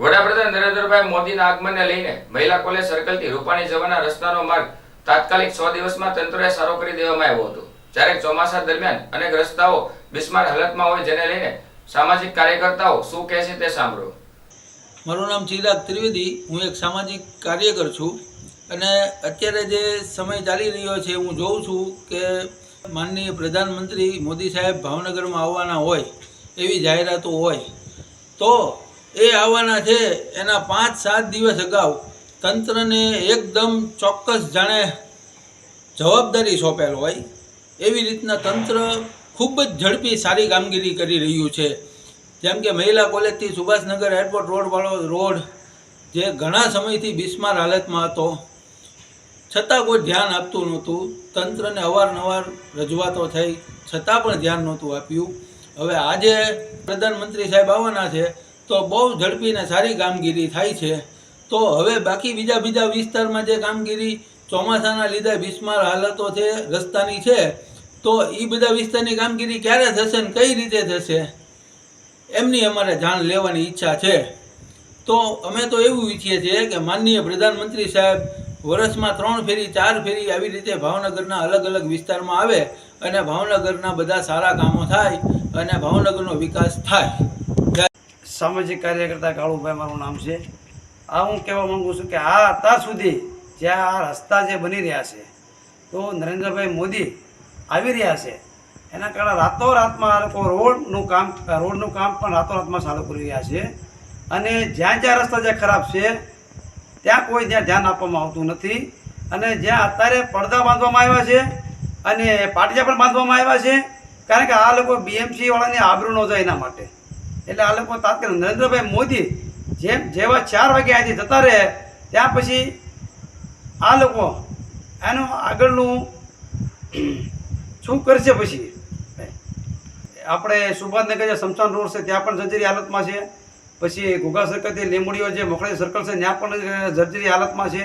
વડાપ્રધાન નરેન્દ્રભાઈ મોદીના આગમનને લઈને મહિલા કોલેજ સર્કલથી રૂપાણી જવાના રસ્તાનો માર્ગ તાત્કાલિક છ દિવસમાં તંત્રએ સારો કરી દેવામાં આવ્યો હતો. જ્યારે ચોમાસા દરમિયાન અનેક રસ્તાઓ બિસ્માર હાલતમાં હોય જેને લઈને સામાજિક કાર્યકર્તાઓ શું કહે છે તે સાંભળો. મારું નામ ચિરાગ ત્રિવેદી, હું એક સામાજિક કાર્યકર છું અને અત્યારે જે સમય ચાલી રહ્યો છે હું જોઉં છું કે માનનીય પ્રધાનમંત્રી મોદી સાહેબ ભાવનગરમાં આવવાના હોય એવી જાહેરાતો હોય તો એ આવવાના છે, એના પાંચ સાત દિવસ અગાઉ. તંત્રને એકદમ ચોક્કસ જાણે જવાબદારી સોંપેલ હોય. એવી રીતના તંત્ર ખૂબ જ ઝડપી સારી કામગીરી કરી રહ્યું છે. જેમ કે મહિલા કોલેજથી સુભાષનગર એરપોર્ટ રોડવાળો રોડ, જે ઘણા સમયથી બિસ્માર હાલતમાં હતો. છતાં કોઈ ધ્યાન આપતું નહોતું. તંત્રને અવારનવાર રજૂઆતો થઈ. છતાં પણ ધ્યાન નહોતું આપ્યું. હવે આજે પ્રધાનમંત્રી સાહેબ આવવાના છે. તો બહુ ઝડપી ને સારી કામગીરી થાય છે. તો હવે બાકી બીજા બીજા વિસ્તારમાં જે કામગીરી ચોમાસાના લીધે બિસ્માર હાલતો છે, રસ્તાની છે, તો એ બધા વિસ્તારની કામગીરી ક્યારે થશે ને કઈ રીતે થશે? એમની અમારે જાણ લેવાની ઈચ્છા છે. તો અમે તો એવું ઈચ્છીએ છીએ કે માનનીય પ્રધાનમંત્રી સાહેબ વર્ષમાં ત્રણ ફેરી, ચાર ફેરી આવી રીતે ભાવનગરના અલગ અલગ વિસ્તારમાં આવે અને ભાવનગરના બધા સારા કામો થાય અને ભાવનગરનો વિકાસ થાય. સામાજિક કાર્યકર્તા કાળુભાઈ મારું નામ છે. આ હું કહેવા માગું છું કે આ અત્યાર સુધી જ્યાં આ રસ્તા જે બની રહ્યા છે, તો નરેન્દ્રભાઈ મોદી આવી રહ્યા છે. એના કારણે રાતોરાતમાં આ લોકો રોડનું કામ રોડનું કામ પણ રાતોરાતમાં ચાલુ કરી રહ્યા છે. અને જ્યાં જ્યાં રસ્તા જે ખરાબ છે, ત્યાં કોઈ ત્યાં ધ્યાન આપવામાં આવતું નથી. અને જ્યાં અત્યારે પડદા બાંધવામાં આવ્યા છે અને પાટિયા પણ બાંધવામાં આવ્યા છે, કારણ કે આ લોકો બીએમસી વાળાની આબરૂ ન જાય એના માટે. એટલે આ લોકો તાત્કાલિક નરેન્દ્રભાઈ મોદી જેમ જેવા ચાર વાગે આજે જતા રહે, ત્યાં પછી આ લોકો એનું આગળનું શું કરશે પછી? આપણે સુભાષનગર જે સમસાન રોડ છે, ત્યાં પણ જર્જરી હાલતમાં છે. પછી ઘોઘા સર્કલથી લીંબડીઓ જે મોખડી સર્કલ છે, ત્યાં પણ જર્જરી હાલતમાં છે.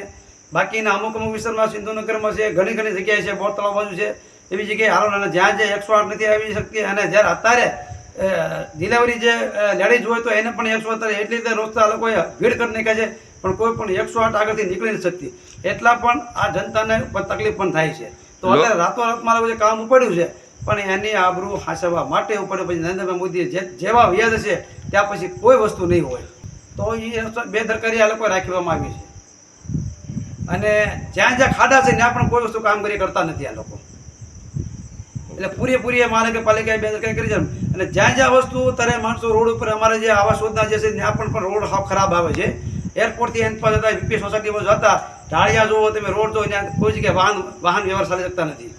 બાકીના અમુક અમુક વિસ્તારમાં સિંધુનગરમાં છે, ઘણી ઘણી જગ્યાએ છે બોર તળાવ બાજુ છે. એવી જગ્યાએ હાલો, અને જ્યાં જે એકસો આઠ નથી આવી શકતી અને જ્યારે અત્યારે ડિલિવરી જે લેડીઝ હોય તો એને પણ એકસો અત્યારે એટલી રીતે રોજતા આ લોકોએ ભીડ કરી નાખ્યા છે પણ કોઈ પણ એકસો આઠ આગળથી નીકળી નથી શકતી. એટલા પણ આ જનતાને તકલીફ પણ થાય છે. તો અત્યારે રાતોરાત મારા જે કામ ઉપાડ્યું છે પણ એની આબરૂ હાંસવા માટે ઉપાડ્યું પછી નરેન્દ્રભાઈ મોદીએ જેવા વ્યાજ છે ત્યાં પછી કોઈ વસ્તુ નહીં હોય. તો એ બેદરકારી આ લોકો રાખવામાં આવી છે. અને જ્યાં જ્યાં ખાડા છે ત્યાં પણ કોઈ વસ્તુ કામગીરી કરતા નથી આ લોકો. એટલે પૂરેપૂરી એ પાલિકા બે કંઈ કરી છે. અને જ્યાં જ્યાં વસ્તુ ત્યારે માણસો રોડ ઉપર અમારે જે આવાસ યોજના જે છે, ત્યાં પણ રોડ હાવ ખરાબ આવે છે. એરપોર્ટથી એન પર જતા વીપી સોસાયટીમાં જતા ટાળિયા જુઓ તમે રોડ જો ત્યાં કોઈ જગ્યાએ વાહન વાહન વ્યવહાર ચાલી જતા નથી.